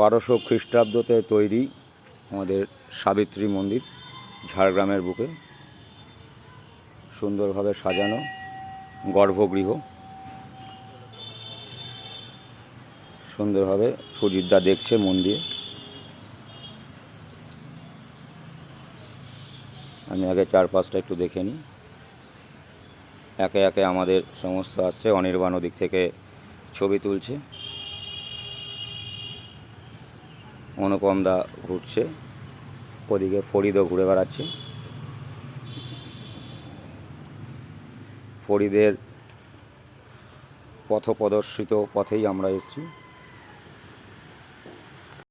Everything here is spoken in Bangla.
বারোশো খ্রিস্টাব্দতে তৈরি আমাদের সাবিত্রী মন্দির ঝাড়গ্রামের বুকে। সুন্দরভাবে সাজানো গর্ভগৃহ। সুন্দরভাবে সুজিতদা দেখছে মন দিয়ে আমি আগে চারপাশটা একটু দেখে নিই। একে একে আমাদের সমস্ত আসছে, অনির্বাণ ওদিক থেকে ছবি তুলছে। অনুপম দা ঘুরছে। ওদিকে ফরিদও ঘুরে বেড়াচ্ছে। ফরিদের পথ প্রদর্শিত পথেই আমরা এসেছি।